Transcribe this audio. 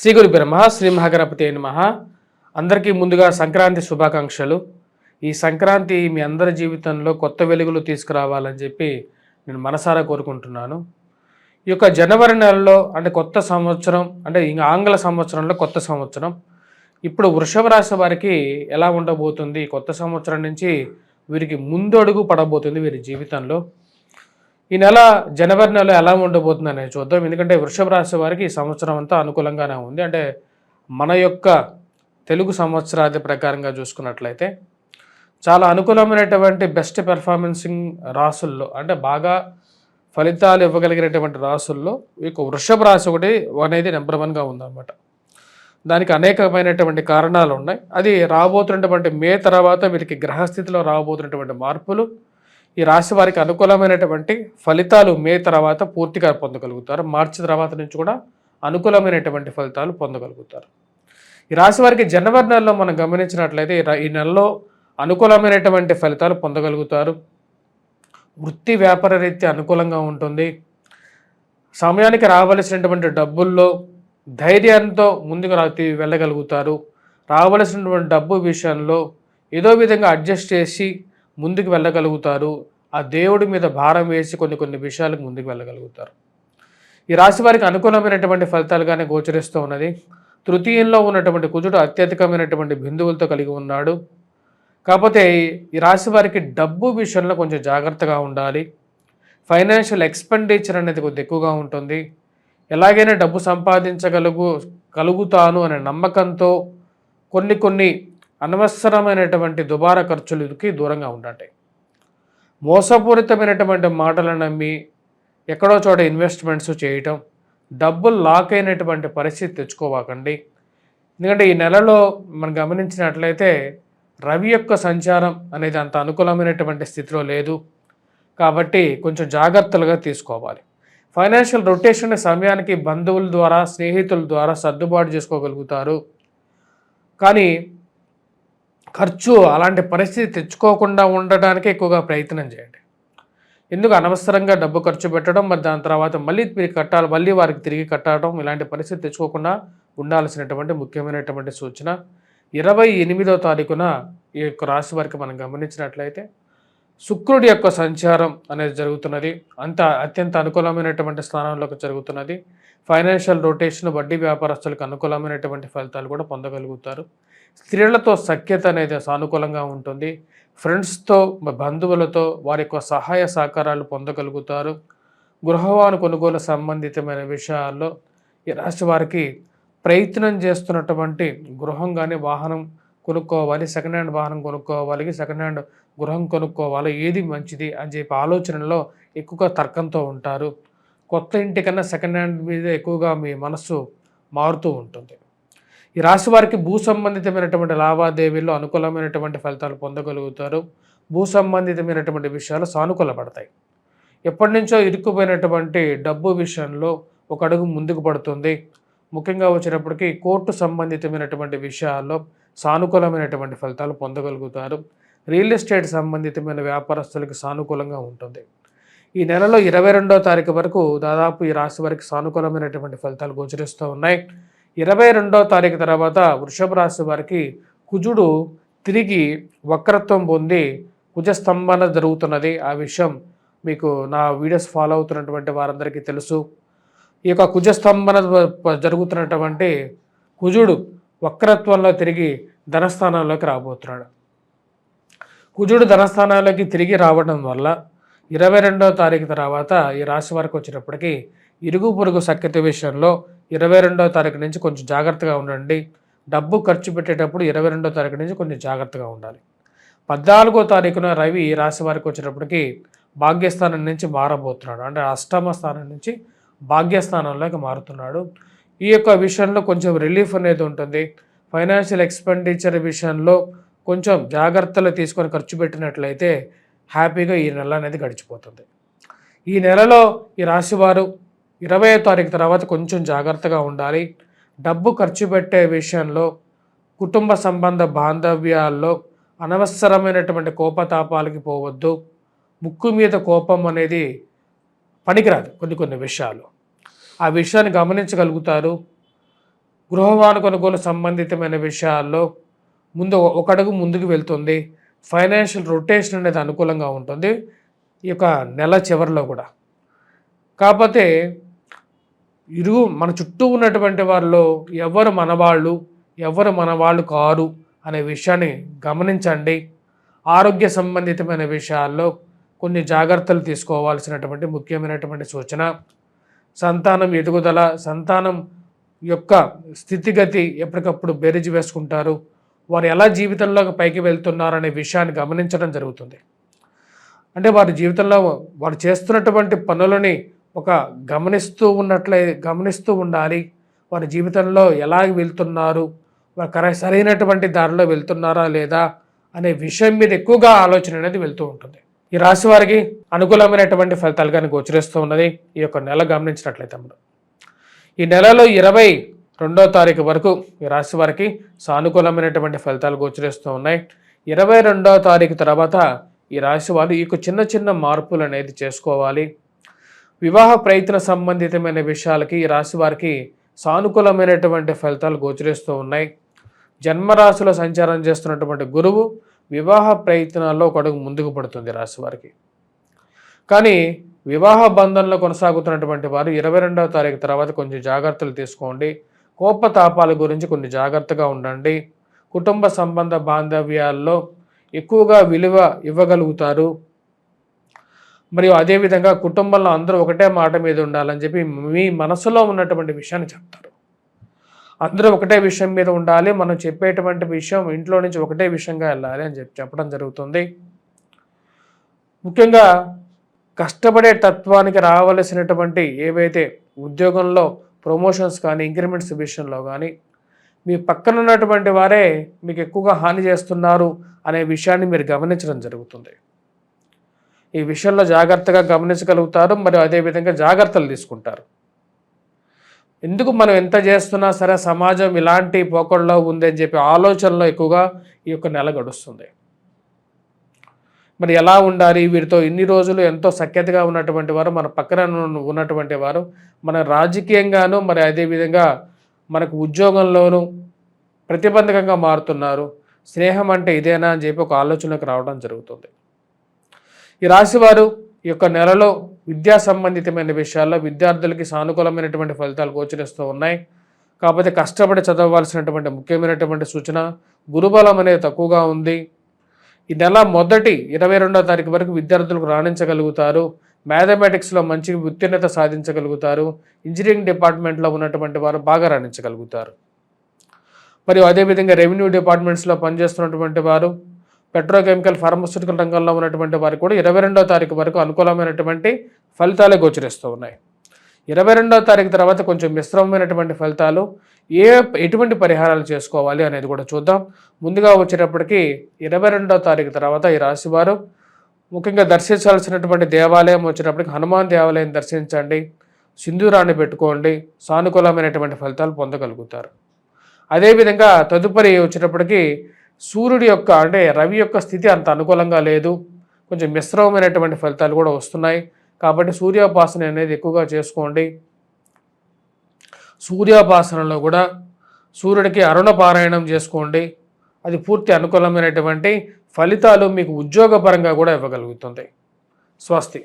శ్రీ గురు బ్రహ్మ శ్రీ మహాగణపతి నమ. అందరికీ ముందుగా సంక్రాంతి శుభాకాంక్షలు. ఈ సంక్రాంతి మీ అందరి జీవితంలో కొత్త వెలుగులు తీసుకురావాలని చెప్పి నేను మనసారా కోరుకుంటున్నాను. ఈ యొక్క జనవరి నెలలో అంటే కొత్త సంవత్సరం అంటే ఇంకా ఆంగ్ల సంవత్సరంలో కొత్త సంవత్సరం. ఇప్పుడు వృషభ రాశి వారికి ఎలా ఉండబోతుంది? కొత్త సంవత్సరం నుంచి వీరికి ముందడుగు పడబోతుంది వీరి జీవితంలో. ఈ నెల జనవరి నెల ఎలా ఉండబోతుంది అనేది చూద్దాం. ఎందుకంటే వృషభ రాశి వారికి ఈ సంవత్సరం అంతా అనుకూలంగానే ఉంది. అంటే మన యొక్క తెలుగు సంవత్సరాది ప్రకారంగా చూసుకున్నట్లయితే చాలా అనుకూలమైనటువంటి బెస్ట్ పెర్ఫార్మెన్సింగ్ రాసుల్లో అంటే బాగా ఫలితాలు ఇవ్వగలిగినటువంటి రాసుల్లో ఈ యొక్క వృషభ రాశి ఒకటి అనేది నెంబర్ వన్గా ఉందన్నమాట. దానికి అనేకమైనటువంటి కారణాలు ఉన్నాయి. అది రాబోతున్నటువంటి మే తర్వాత వీరికి గ్రహస్థితిలో రాబోతున్నటువంటి మార్పులు ఈ రాశి వారికి అనుకూలమైనటువంటి ఫలితాలు మే తర్వాత పూర్తిగా పొందగలుగుతారు. మార్చి తర్వాత నుంచి కూడా అనుకూలమైనటువంటి ఫలితాలు పొందగలుగుతారు. ఈ రాశి వారికి జనవరి నెలలో మనం గమనించినట్లయితే ఈ నెలలో అనుకూలమైనటువంటి ఫలితాలు పొందగలుగుతారు. వృత్తి వ్యాపార రీత్యా అనుకూలంగా ఉంటుంది. సమయానికి రావలసినటువంటి డబ్బుల్లో ధైర్యంతో ముందుకు రా వెళ్ళగలుగుతారు. రావలసినటువంటి డబ్బు విషయంలో ఏదో విధంగా అడ్జస్ట్ చేసి ముందుకు వెళ్ళగలుగుతారు. ఆ దేవుడి మీద భారం వేసి కొన్ని కొన్ని విషయాలకు ముందుకు వెళ్ళగలుగుతారు. ఈ రాశి వారికి అనుకూలమైనటువంటి ఫలితాలుగానే గోచరిస్తూ ఉన్నది. తృతీయంలో ఉన్నటువంటి కుజుడు అత్యధికమైనటువంటి బిందువులతో కలిగి ఉన్నాడు. కాకపోతే ఈ రాశి వారికి డబ్బు విషయంలో కొంచెం జాగ్రత్తగా ఉండాలి. ఫైనాన్షియల్ ఎక్స్పెండిచర్ అనేది కొద్ది ఎక్కువగా ఉంటుంది. ఎలాగైనా డబ్బు సంపాదించగలుగు కలుగుతాను అనే నమ్మకంతో కొన్ని కొన్ని అనవసరమైనటువంటి దుబారా ఖర్చులకి దూరంగా ఉండండి. మోసపూరితమైనటువంటి మాటలను నమ్మి ఎక్కడో చోట ఇన్వెస్ట్మెంట్స్ చేయటం డబ్బులు లాక్ అయినటువంటి పరిస్థితి తెచ్చుకోవాకండి. ఎందుకంటే ఈ నెలలో మనం గమనించినట్లయితే రవి యొక్క సంచారం అనేది అంత అనుకూలమైనటువంటి స్థితిలో లేదు. కాబట్టి కొంచెం జాగ్రత్తలుగా తీసుకోవాలి. ఫైనాన్షియల్ రొటేషన్ సమయానికి బంధువుల ద్వారా స్నేహితుల ద్వారా సర్దుబాటు చేసుకోగలుగుతారు. కానీ ఖర్చు అలాంటి పరిస్థితి తెచ్చుకోకుండా ఉండడానికి ఎక్కువగా ప్రయత్నం చేయండి. ఎందుకు అనవసరంగా డబ్బు ఖర్చు పెట్టడం మరి దాని తర్వాత మళ్ళీ మీరు కట్టాలి మళ్ళీ వారికి తిరిగి కట్టడం ఇలాంటి పరిస్థితి తెచ్చుకోకుండా ఉండాల్సినటువంటి ముఖ్యమైనటువంటి సూచన. ఇరవై ఎనిమిదో తారీఖున ఈ యొక్క రాశి వారికి మనం గమనించినట్లయితే శుక్రుడి యొక్క సంచారం అనేది జరుగుతున్నది. అంత అత్యంత అనుకూలమైనటువంటి స్థానంలోకి జరుగుతున్నది. ఫైనాన్షియల్ రొటేషన్ వడ్డీ వ్యాపారస్తులకు అనుకూలమైనటువంటి ఫలితాలు కూడా పొందగలుగుతారు. స్త్రీలతో సఖ్యత అనేది సానుకూలంగా ఉంటుంది. ఫ్రెండ్స్తో బంధువులతో వారి యొక్క సహాయ సహకారాలు పొందగలుగుతారు. గృహవాను కొనుగోలు సంబంధితమైన విషయాల్లో ఈ రాశి వారికి ప్రయత్నం చేస్తున్నటువంటి గృహం కానీ వాహనం కొనుక్కోవాలి సెకండ్ హ్యాండ్ వాహనం కొనుక్కోవాలి సెకండ్ హ్యాండ్ గృహం కొనుక్కోవాలి ఏది మంచిది అని చెప్పి ఆలోచనలో ఎక్కువగా తర్కంతో ఉంటారు. కొత్త ఇంటి కన్నా సెకండ్ హ్యాండ్ మీద ఎక్కువగా మీ మనస్సు మారుతూ ఉంటుంది. ఈ రాశి వారికి భూ సంబంధితమైనటువంటి లావాదేవీల్లో అనుకూలమైనటువంటి ఫలితాలు పొందగలుగుతారు. భూ సంబంధితమైనటువంటి విషయాలు సానుకూలపడతాయి. ఎప్పటి నుంచో ఇరుక్కుపోయినటువంటి డబ్బు విషయంలో ఒక అడుగు ముందుకు పడుతుంది. ముఖ్యంగా వచ్చినప్పటికీ కోర్టు సంబంధితమైనటువంటి విషయాల్లో సానుకూలమైనటువంటి ఫలితాలు పొందగలుగుతారు. రియల్ ఎస్టేట్ సంబంధితమైన వ్యాపారస్తులకు సానుకూలంగా ఉంటుంది. ఈ నెలలో ఇరవై రెండో తారీఖు వరకు దాదాపు ఈ రాశి వారికి సానుకూలమైనటువంటి ఫలితాలు గోచరిస్తూ ఉన్నాయి. ఇరవై రెండో తారీఖు తర్వాత వృషభ రాశి వారికి కుజుడు తిరిగి వక్రత్వం పొంది కుజస్తంభన జరుగుతున్నది. ఆ విషయం మీకు నా వీడియోస్ ఫాలో అవుతున్నటువంటి వారందరికీ తెలుసు. ఈ యొక్క కుజస్తంభన జరుగుతున్నటువంటి కుజుడు వక్రత్వంలో తిరిగి ధనస్థానంలోకి రాబోతున్నాడు. కుజుడు ధనస్థానాల్లోకి తిరిగి రావడం వల్ల ఇరవై రెండవ తారీఖు తర్వాత ఈ రాశి వారికి వచ్చినప్పటికీ ఇరుగు పొరుగు సఖ్యత విషయంలో ఇరవై రెండవ తారీఖు నుంచి కొంచెం జాగ్రత్తగా ఉండండి. డబ్బు ఖర్చు పెట్టేటప్పుడు ఇరవై రెండవ తారీఖు నుంచి కొంచెం జాగ్రత్తగా ఉండాలి. పద్నాలుగో తారీఖున రవి ఈ రాశి వారికి వచ్చినప్పటికీ భాగ్యస్థానం నుంచి మారబోతున్నాడు. అంటే అష్టమ స్థానం నుంచి భాగ్యస్థానంలోకి మారుతున్నాడు. ఈ యొక్క విషయంలో కొంచెం రిలీఫ్ అనేది ఉంటుంది. ఫైనాన్షియల్ ఎక్స్పెండిచర్ విషయంలో కొంచెం జాగ్రత్తలు తీసుకొని ఖర్చు పెట్టినట్లయితే హ్యాపీగా ఈ నెల అనేది గడిచిపోతుంది. ఈ నెలలో ఈ రాశివారు ఇరవై తారీఖు తర్వాత కొంచెం జాగ్రత్తగా ఉండాలి. డబ్బు ఖర్చు పెట్టే విషయంలో కుటుంబ సంబంధ బాంధవ్యాల్లో అనవసరమైనటువంటి కోపతాపాలకి పోవద్దు. ముక్కు మీద కోపం అనేది పనికిరాదు కొన్ని కొన్ని విషయాలు. ఆ విషయాన్ని గమనించగలుగుతారు. గృహవాహన కొనుగోలు సంబంధితమైన విషయాల్లో ముందు ఒక అడుగు ముందుకు వెళ్తుంది. ఫైనాన్షియల్ రొటేషన్ అనేది అనుకూలంగా ఉంటుంది. ఈ యొక్క నెల చివరిలో కూడా. కాకపోతే ఇరుగు మన చుట్టూ ఉన్నటువంటి వారిలో ఎవరు మనవాళ్ళు ఎవరు మనవాళ్ళు కారు అనే విషయాన్ని గమనించండి. ఆరోగ్య సంబంధితమైన విషయాల్లో కొన్ని జాగ్రత్తలు తీసుకోవాల్సినటువంటి ముఖ్యమైనటువంటి సూచన. సంతానం ఎదుగుదల సంతానం యొక్క స్థితిగతి ఎప్పటికప్పుడు బెరిజి వేసుకుంటారు. వారు ఎలా జీవితంలో పైకి వెళ్తున్నారు అనే విషయాన్ని గమనించడం జరుగుతుంది. అంటే వారి జీవితంలో వారు చేస్తున్నటువంటి పనులని ఒక గమనిస్తూ ఉన్నట్లే గమనిస్తూ ఉండాలి. వారి జీవితంలో ఎలా వెళ్తున్నారు? వారు కరె సరైనటువంటి దారిలో వెళ్తున్నారా లేదా? అనే విషయం మీద ఎక్కువగా ఆలోచన అనేది వెళ్తూ ఉంటుంది. ఈ రాశి వారికి అనుకూలమైనటువంటి ఫలితాలు కానీ గోచరిస్తూ ఉన్నది. ఈ యొక్క నెల గమనించినట్లయితే మనం. ఈ నెలలో ఇరవై రెండో తారీఖు వరకు ఈ రాశి వారికి సానుకూలమైనటువంటి ఫలితాలు గోచరిస్తూ ఉన్నాయి. ఇరవై రెండో తారీఖు తర్వాత ఈ రాశి వారు ఈ చిన్న చిన్న మార్పులు అనేది చేసుకోవాలి. వివాహ ప్రయత్న సంబంధితమైన విషయాలకి ఈ రాశి వారికి సానుకూలమైనటువంటి ఫలితాలు గోచరిస్తూ ఉన్నాయి. జన్మరాశిలో సంచారం చేస్తున్నటువంటి గురువు వివాహ ప్రయత్నాల్లో ఒకడుగు ముందుకు పడుతుంది రాశి వారికి. కానీ వివాహ బంధంలో కొనసాగుతున్నటువంటి వారు ఇరవై రెండవ తారీఖు తర్వాత కొంచెం జాగ్రత్తలు తీసుకోండి. కోపతాపాల గురించి కొన్ని జాగ్రత్తగా ఉండండి. కుటుంబ సంబంధ బాంధవ్యాల్లో ఎక్కువగా విలువ ఇవ్వగలుగుతారు. మరియు అదేవిధంగా కుటుంబంలో అందరూ ఒకటే మాట మీద ఉండాలని చెప్పి మీ మనసులో ఉన్నటువంటి విషయాన్ని చెప్తారు. అందరూ ఒకటే విషయం మీద ఉండాలి మనం చెప్పేటువంటి విషయం ఇంట్లో నుంచి ఒకటే విషయంగా వెళ్ళాలి అని చెప్పి చెప్పడం జరుగుతుంది. ముఖ్యంగా కష్టపడే తత్వానికి రావలసినటువంటి ఏవైతే ఉద్యోగంలో ప్రమోషన్స్ కానీ ఇంక్రిమెంట్స్ విషయంలో కానీ మీ పక్కన ఉన్నటువంటి వారే మీకు ఎక్కువగా హాని చేస్తున్నారు అనే విషయాన్ని మీరు గమనించడం జరుగుతుంది. ఈ విషయంలో జాగ్రత్తగా గమనించగలుగుతారు మరియు అదేవిధంగా జాగ్రత్తలు తీసుకుంటారు. ఎందుకు మనం ఎంత చేస్తున్నా సరే సమాజం ఇలాంటి పోకడలో ఉందని చెప్పి ఆలోచనలో ఎక్కువగా ఈ యొక్క నెల గడుస్తుంది. మరి ఎలా ఉండాలి? వీరితో ఇన్ని రోజులు ఎంతో సఖ్యతగా ఉన్నటువంటి వారు మన పక్కన ఉన్నటువంటి వారు మన రాజకీయంగాను మరి అదేవిధంగా మనకు ఉద్యోగంలోనూ ప్రతిబంధకంగా మారుతున్నారు. స్నేహం అంటే ఇదేనా అని చెప్పి ఒక ఆలోచనకు రావడం జరుగుతుంది. ఈ రాశివారు ఈ యొక్క నెలలో విద్యా సంబంధితమైన విషయాల్లో విద్యార్థులకి సానుకూలమైనటువంటి ఫలితాలు గోచరిస్తూ ఉన్నాయి. కాకపోతే కష్టపడి చదవవలసినటువంటి ముఖ్యమైనటువంటి సూచన గురుబలం అనేది తక్కువగా ఉంది. ఈ నెల మొదటి ఇరవై రెండో తారీఖు వరకు విద్యార్థులకు రాణించగలుగుతారు. మ్యాథమెటిక్స్లో మంచి ఉత్తీర్ణత సాధించగలుగుతారు. ఇంజనీరింగ్ డిపార్ట్మెంట్లో ఉన్నటువంటి వారు బాగా రాణించగలుగుతారు. మరియు అదేవిధంగా రెవెన్యూ డిపార్ట్మెంట్స్లో పనిచేస్తున్నటువంటి వారు పెట్రోకెమికల్ ఫార్మస్యూటికల్ రంగంలో ఉన్నటువంటి వారికి కూడా ఇరవై రెండో తారీఖు వరకు అనుకూలమైనటువంటి ఫలితాలే గోచరిస్తూ ఉన్నాయి. ఇరవై రెండో తారీఖు తర్వాత కొంచెం మిశ్రమమైనటువంటి ఫలితాలు ఏ ఎటువంటి పరిహారాలు చేసుకోవాలి అనేది కూడా చూద్దాం. ముందుగా వచ్చేటప్పటికి ఇరవై రెండో తారీఖు తర్వాత ఈ రాశివారు ముఖ్యంగా దర్శించాల్సినటువంటి దేవాలయం వచ్చేటప్పటికి హనుమాన్ దేవాలయం దర్శించండి. సింధూరాన్ని పెట్టుకోండి. సానుకూలమైనటువంటి ఫలితాలు పొందగలుగుతారు. అదేవిధంగా తదుపరి వచ్చేటప్పటికి సూర్యుడి యొక్క అంటే రవి యొక్క స్థితి అంత అనుకూలంగా లేదు. కొంచెం మిశ్రమమైనటువంటి ఫలితాలు కూడా వస్తున్నాయి. కాబట్టి సూర్యోపాసన అనేది ఎక్కువగా చేసుకోండి. సూర్యోపాసనలో కూడా సూర్యుడికి అరుణ పారాయణం చేసుకోండి. అది పూర్తి అనుకూలమైనటువంటి ఫలితాలు మీకు ఉద్యోగపరంగా కూడా ఇవ్వగలుగుతుంది. స్వస్తి.